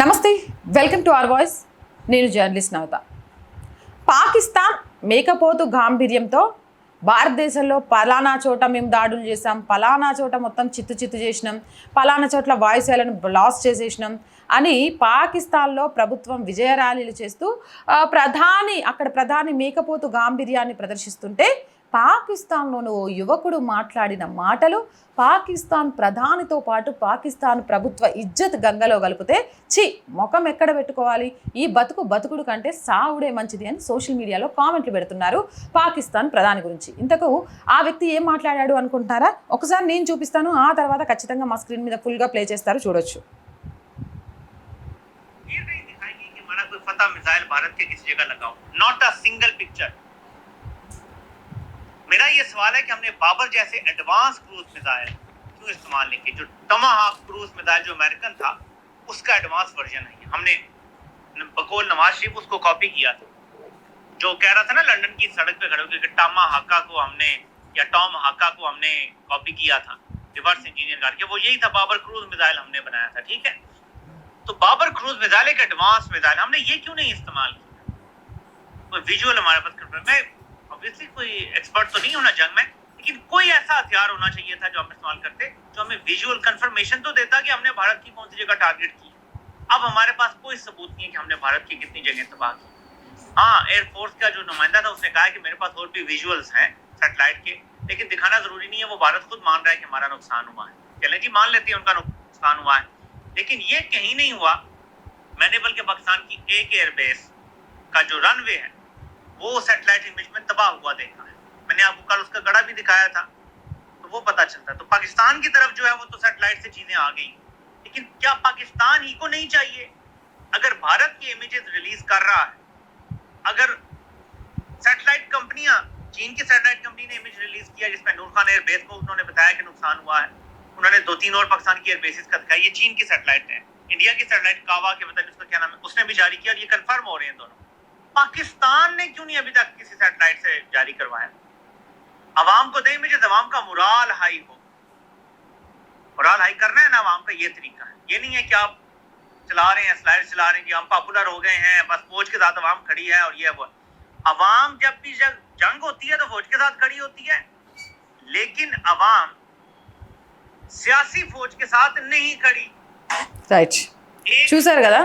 నమస్తే welcome to our voice. నేను journalist Navata. Pakistan మేకపోతు గాంభీర్యంతో భారతదేశంలో పలానా చోట మేము దాడులు చేసాం పలానా చోట మొత్తం చిత్తు చిత్తు చేసినాం పలానా చోట్ల వాయుసేలను బ్లాస్ట్ చేసేసినాం అని పాకిస్తాన్లో ప్రభుత్వం విజయ ర్యాలీలు చేస్తూ ప్రధాని అక్కడ ప్రధాని మేకపోతు గాంభీర్యాన్ని ప్రదర్శిస్తుంటే పాకిస్తాన్లోని ఓ యువకుడు మాట్లాడిన మాటలు పాకిస్తాన్ ప్రధానితో పాటు పాకిస్తాన్ ప్రభుత్వ ఇజ్జత్ గంగలో కలిపితే చి ముఖం ఎక్కడ పెట్టుకోవాలి ఈ బతుకు బతుకుడు కంటే సావుడే మంచిది అని సోషల్ మీడియాలో కామెంట్లు పెడుతున్నారు పాకిస్తాన్ ప్రధాని గురించి ఇంతకు ఆ వ్యక్తి ఏం మాట్లాడాడు అనుకుంటున్నారా ఒకసారి నేను చూపిస్తాను ఆ తర్వాత ఖచ్చితంగా మా స్క్రీన్ మీద ఫుల్గా ప్లే చేస్తారు చూడొచ్చు ये नहीं दिखाएंगे कि हमारा कोई फतह मिसाइल भारत के किसी जगह लगा हो not a single picture میرا یہ سوال ہے کہ ہم نے بابر جیسے ایڈوانس کروز میزائل کیوں استعمال نہیں کی؟ جو ٹما ہاف کروز میزائل جو امریکن تھا، اس کا ایڈوانس ورژن ہے۔ ہم نے بکول نواز شریف اس کو کاپی کیا تھا۔ جو کہہ رہا تھا نا لنڈن کی سڑک پہ کھڑے ہو کے ٹاما ہاکا کو ہم نے یا ٹام ہاکا کو ہم نے کاپی کیا تھا۔ ریورس انجینئر کر کے وہ یہی تھا بابر کروز میزائل ہم نے بنایا تھا، ٹھیک ہے؟ تو بابر کروز میزائل ایک ایڈوانس میزائل ہم نے یہ کیوں نہیں استعمال کیا؟ کوئی ویژول ہمارے پاس میں obviously کوئی ایکسپرٹ تو نہیں ہونا جنگ میں، لیکن کوئی ایسا ہتھیار ہونا چاہیے تھا جو ہم استعمال کرتے، جو ہمیں ویژول کنفرمیشن تو دیتا کہ ہم نے بھارت کی کون سی جگہ ٹارگیٹ کی۔ اب ہمارے پاس کوئی ثبوت نہیں ہے کہ ہم نے بھارت کی کتنی جگہ تباہ کی۔ ہاں ایئر فورس کا جو نمائندہ تھا، اس نے کہا کہ میرے پاس اور بھی ویژولس ہیں سیٹلائٹ کے، لیکن دکھانا ضروری نہیں ہے، وہ بھارت خود مان رہا ہے کہ ہمارا نقصان ہوا ہے۔ چلیں جی مان لیتے ہیں، ان کا نقصان ہوا ہے۔ لیکن یہ کہیں نہیں ہوا۔ میں نے بلکہ پاکستان کی ایک ایئر بیس کا جو رن وے ہے وہ سیٹلائٹ امیج میں تباہ ہوا دیکھا ہے۔ میں نے آپ کو کل اس کا گڑا بھی دکھایا تھا، تو وہ پتا چلتا ہے۔ تو پاکستان کی طرف جو ہے وہ تو سیٹلائٹ سے چیزیں آ گئی لیکن کیا پاکستان ہی کو نہیں چاہیے؟ اگر بھارت کی امیجز ریلیز کر رہا ہے، اگر سیٹلائٹ کمپنیاں، چین کی سیٹلائٹ کمپنی نے امیج ریلیز کیا جس میں نور خان ایئر بیس کو انہوں نے بتایا کہ نقصان ہوا ہے، انہوں نے دو تین اور پاکستان کی ایئر بیسز کا دکھایا۔ یہ چین کی سیٹلائٹ ہے، انڈیا کی سیٹلائٹ کاوا کے مطلب اس کا کیا نام ہے؟ اس نے بھی جاری کیا اور یہ کنفرم ہو رہے ہیں دونوں۔ پاکستان نے کیوں نہیں ابھی تک کسی سیٹلائٹ سے جاری کروایا؟ عوام کو دیں مجھے، عوام کا مرال ہائی ہو۔ مرال ہائی کرنا ہے نا عوام کا، یہ طریقہ ہے۔ یہ نہیں ہے کہ آپ چلا رہے ہیں، سلائڈ چلا رہے ہیں، کہ ہم پاپولر ہو گئے ہیں، بس فوج کے ساتھ عوام کھڑی ہے اور یہ وہ۔ عوام جب بھی جنگ ہوتی ہے تو فوج کے ساتھ کھڑی ہوتی ہے۔ لیکن عوام سیاسی فوج کے ساتھ نہیں کھڑی۔ رائٹ right. చూశారు కదా?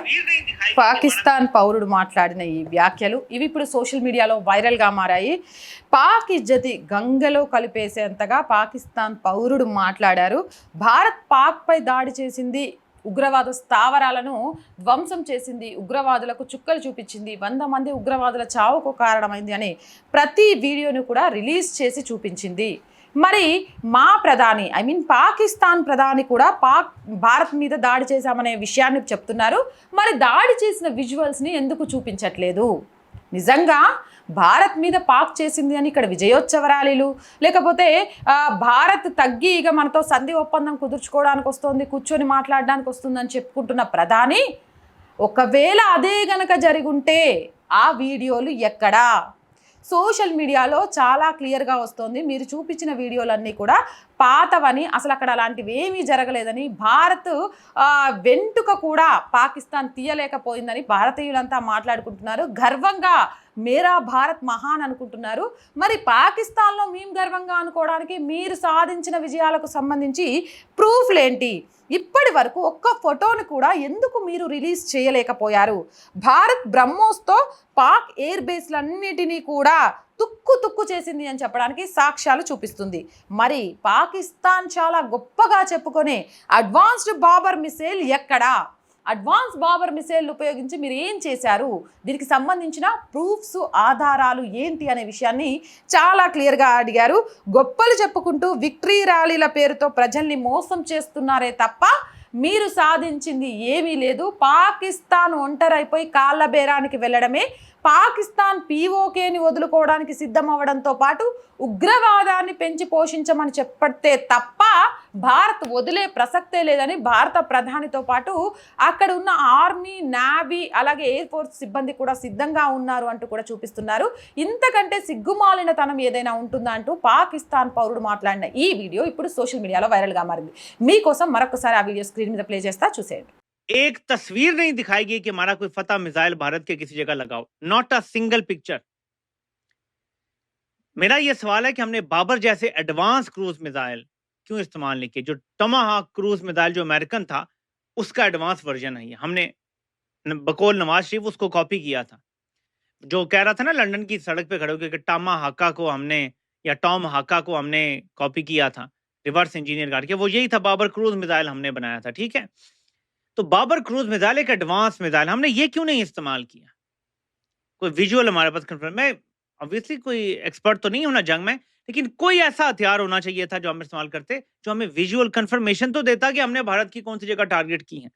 పాకిస్తాన్ పౌరుడు మాట్లాడిన ఈ వ్యాఖ్యలు ఇవి ఇప్పుడు సోషల్ మీడియాలో వైరల్గా మారాయి. పాక్ ఇజ్జతి గంగలో కలిపేసేంతగా పాకిస్తాన్ పౌరుడు మాట్లాడారు. భారత్ పాక్పై దాడి చేసింది ఉగ్రవాద స్థావరాలను ధ్వంసం చేసింది ఉగ్రవాదులకు చుక్కలు చూపించింది వంద మంది ఉగ్రవాదుల చావుకు కారణమైంది అని ప్రతి వీడియోను కూడా రిలీజ్ చేసి చూపించింది. మరి మా ప్రధాని ఐ మీన్ పాకిస్తాన్ ప్రధాని కూడా పాక్ భారత్ మీద దాడి చేశామనే విషయాన్ని చెప్తున్నారు. మరి దాడి చేసిన విజువల్స్ని ఎందుకు చూపించట్లేదు? నిజంగా భారత్ మీద పాక్ చేసింది అని ఇక్కడ విజయోత్సవ ర్యాలీలు లేకపోతే భారత్ తగ్గి ఇక మనతో సంధి ఒప్పందం కుదుర్చుకోవడానికి వస్తుంది కూర్చొని మాట్లాడడానికి వస్తుందని చెప్పుకుంటున్న ప్రధాని ఒకవేళ అదే గనక జరుగుంటే ఆ వీడియోలు ఎక్కడా? సోషల్ మీడియాలో చాలా క్లియర్గా వస్తుంది. మీరు చూపించిన వీడియోలన్నీ కూడా పాతవని అసలు అక్కడ అలాంటివి ఏమీ జరగలేదని భారత్ వెంటుక కూడా పాకిస్తాన్ తీయలేకపోయిందని భారతీయులంతా మాట్లాడుకుంటున్నారు. గర్వంగా మేరా భారత్ మహాన్ అనుకుంటున్నారు. మరి పాకిస్తాన్లో మేము గర్వంగా అనుకోవడానికి మీరు సాధించిన విజయాలకు సంబంధించి ప్రూఫ్లేంటి? ఇప్పటి వరకు ఒక్క ఫోటోని కూడా ఎందుకు మీరు రిలీజ్ చేయలేకపోయారు? భారత్ బ్రహ్మోస్తో పాక్ ఎయిర్ బేస్లన్నిటినీ కూడా తుక్కు తుక్కు చేసింది అని చెప్పడానికి సాక్ష్యాలు చూపిస్తుంది. మరి పాకిస్తాన్ చాలా గొప్పగా చెప్పుకునే అడ్వాన్స్డ్ బాబర్ మిసైల్ ఎక్కడా? అడ్వాన్స్ బాబర్ మిసైల్ ఉపయోగించి మీరు ఏం చేశారు? దీనికి సంబంధించిన ప్రూఫ్స్ ఆధారాలు ఏంటి అనే విషయాన్ని చాలా క్లియర్గా అడిగారు. గొప్పలు చెప్పుకుంటూ విక్టరీ ర్యాలీల పేరుతో ప్రజల్ని మోసం చేస్తున్నారే తప్ప మీరు సాధించింది ఏమీ లేదు. పాకిస్తాన్ ఒంటరైపోయి కాళ్ళ బేరానికి వెళ్ళడమే పాకిస్తాన్ పీఓకేని వదులుకోవడానికి సిద్ధం అవ్వడంతో పాటు ఉగ్రవాదాన్ని పెంచి పోషించమని చెప్పడితే తప్ప భారత్ వదిలే ప్రసక్తే లేదని భారత ప్రధానితో పాటు అక్కడ ఉన్న ఆర్మీ నావీ అలాగే ఎయిర్ ఫోర్స్ సిబ్బంది కూడా సిద్ధంగా ఉన్నారు అంటూ కూడా చూపిస్తున్నారు. ఇంతకంటే సిగ్గుమాలిన తనం ఏదైనా ఉంటుందా అంటూ పాకిస్తాన్ పౌరుడు మాట్లాడిన ఈ వీడియో ఇప్పుడు సోషల్ మీడియాలో వైరల్గా మారింది. మీకోసం మరొకసారి ఆ వీడియో స్క్రీన్ మీద ప్లే చేస్తా చూసేయండి. ایک تصویر نہیں دکھائی گئی کہ ہمارا کوئی فتح میزائل بھارت کے کسی جگہ لگاؤ۔ ناٹ اے سنگل پکچر میرا یہ سوال ہے کہ ہم نے بابر جیسے ایڈوانس کروز میزائل کیوں استعمال نہیں کیے؟ جو ٹما کروز میزائل جو امیرکن تھا، اس کا ایڈوانس ورژن ہے۔ ہم نے بکول نواز شریف اس کو کاپی کیا تھا۔ جو کہہ رہا تھا نا لنڈن کی سڑک پہ کھڑے ہو کہ ٹاما ہاکا کو ہم نے یا ٹام ہاکا کو ہم نے کاپی کیا تھا ریورس انجینئر گارڈ کے، وہ یہی تھا بابر کروز میزائل ہم نے بنایا تھا، ٹھیک ہے؟ تو بابر کروز میزائل، ایک ایڈوانس میزائل۔ ہم نے یہ کیوں نہیں استعمال کیا؟ کوئی ویژول ہمارے پاس کنفرم میں آبویسلی کوئی ایکسپرٹ تو نہیں ہونا جنگ میں، لیکن کوئی ایسا ہتھیار ہونا چاہیے تھا جو ہم استعمال کرتے، جو ہمیں ویژول کنفرمیشن تو دیتا کہ ہم نے بھارت کی کون سی جگہ ٹارگیٹ کی ہیں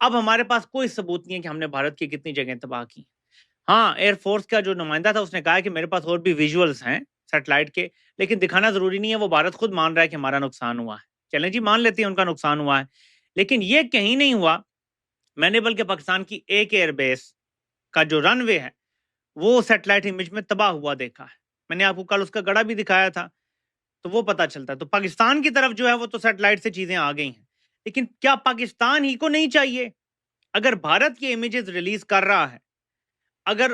اب ہمارے پاس کوئی ثبوت نہیں ہے کہ ہم نے بھارت کی کتنی جگہیں تباہ کی۔ ہاں ایئر فورس کا جو نمائندہ تھا، اس نے کہا کہ میرے پاس اور بھی ویژولس ہیں سیٹلائٹ کے، لیکن دکھانا ضروری نہیں ہے، وہ بھارت خود مان رہا ہے کہ ہمارا نقصان ہوا ہے۔ چلیں جی مان لیتے ہیں، ان کا نقصان ہوا ہے۔ لیکن یہ کہیں نہیں ہوا۔ میں نے بلکہ پاکستان کی ایک ایئر بیس کا جو رن وے ہے، وہ سیٹلائٹ امیج میں تباہ ہوا دیکھا ہے۔ میں نے آپ کو کل اس کا گڑا بھی دکھایا تھا، تو وہ پتہ چلتا ہے۔ تو پاکستان کی طرف جو ہے وہ تو سیٹلائٹ سے چیزیں آ گئی ہیں۔ لیکن کیا پاکستان ہی کو نہیں چاہیے؟ اگر بھارت کی امیجز ریلیز کر رہا ہے، اگر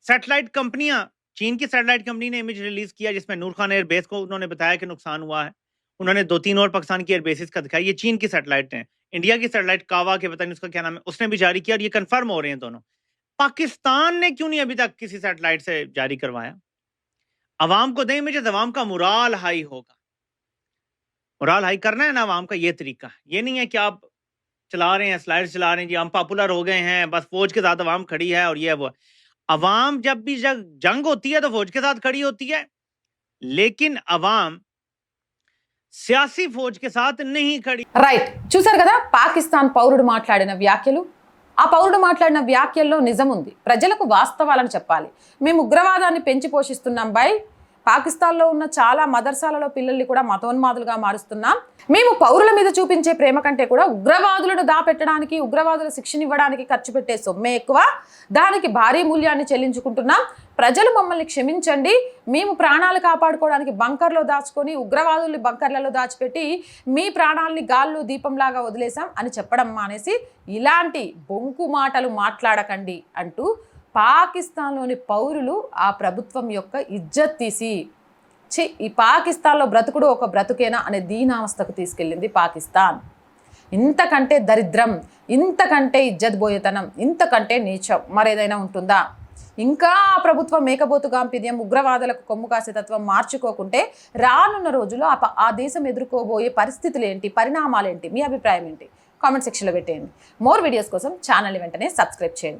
سیٹلائٹ کمپنیاں چین کی سیٹلائٹ کمپنی نے امیج ریلیز کیا جس میں نور خان ایئر بیس کو انہوں نے بتایا کہ نقصان ہوا ہے انہوں نے دو تین اور پاکستان کی ایئر بیسز کا دکھایا، یہ چین کی سیٹلائٹ ہیں، انڈیا کی سیٹلائٹ کاوا کے، پتہ نہیں اس کا کیا نام ہے، اس نے بھی جاری کیا اور یہ کنفرم ہو رہے ہیں دونوں۔ پاکستان نے کیوں نہیں ابھی تک کسی سیٹلائٹ سے جاری کروایا؟ عوام کو دیں مجھے عوام کا مرال ہائی ہوگا۔ مرال ہائی کرنا ہے نا عوام کا، یہ طریقہ یہ نہیں ہے کہ آپ چلا رہے ہیں سلائڈ چلا رہے ہیں جی ہم پاپولر ہو گئے ہیں، بس فوج کے ساتھ عوام کھڑی ہے اور یہ وہ۔ عوام جب بھی جنگ ہوتی ہے تو فوج کے ساتھ کھڑی ہوتی ہے، لیکن عوام సియాసీ ఫోజ్ కే సాత్ నహీ ఖడి రైట్ చూసారు కదా పాకిస్తాన్ పౌరుడు మాట్లాడిన వ్యాఖ్యలు? ఆ పౌరుడు మాట్లాడిన వ్యాఖ్యల్లో నిజం ఉంది. ప్రజలకు వాస్తవాలను చెప్పాలి. మేము ఉగ్రవాదాన్ని పెంచి పోషిస్తున్నాం బై పాకిస్తాన్లో ఉన్న చాలా మదర్సాలలో పిల్లల్ని కూడా మతోన్మాదులుగా మారుస్తున్నాం మేము పౌరుల మీద చూపించే ప్రేమ కంటే కూడా ఉగ్రవాదులను దాపెట్టడానికి ఉగ్రవాదుల శిక్షణ ఇవ్వడానికి ఖర్చు పెట్టే సొమ్మే ఎక్కువ. దానికి భారీ మూల్యాన్ని చెల్లించుకుంటున్నాం. ప్రజలు మమ్మల్ని క్షమించండి. మేము ప్రాణాలు కాపాడుకోవడానికి బంకర్లో దాచుకొని ఉగ్రవాదుల్ని బంకర్లలో దాచిపెట్టి మీ ప్రాణాలని గాళ్ళు దీపంలాగా వదిలేశాం అని చెప్పడం మానేసి ఇలాంటి బొంకు మాటలు మాట్లాడకండి అంటూ పాకిస్తాన్లోని పౌరులు ఆ ప్రభుత్వం యొక్క ఇజ్జత్ తీసి చి ఈ పాకిస్తాన్లో బ్రతుకుడు ఒక బ్రతుకేనా అనే దీనావస్థకు తీసుకెళ్ళింది పాకిస్తాన్. ఇంతకంటే దరిద్రం ఇంతకంటే ఇజ్జత్ బోయేతనం ఇంతకంటే నీచం మరేదైనా ఉంటుందా? ఇంకా ఆ ప్రభుత్వం మేకబోతు గాంపిద్యం ఉగ్రవాదులకు కొమ్ము కాసే తత్వం మార్చుకోకుంటే రానున్న రోజుల్లో ఆ ఆ దేశం ఎదుర్కోబోయే పరిస్థితులు ఏంటి? పరిణామాలు ఏంటి? మీ అభిప్రాయం ఏంటి? కామెంట్ సెక్షన్లో పెట్టేయండి. మోర్ వీడియోస్ కోసం ఛానల్ని వెంటనే సబ్స్క్రైబ్ చేయండి.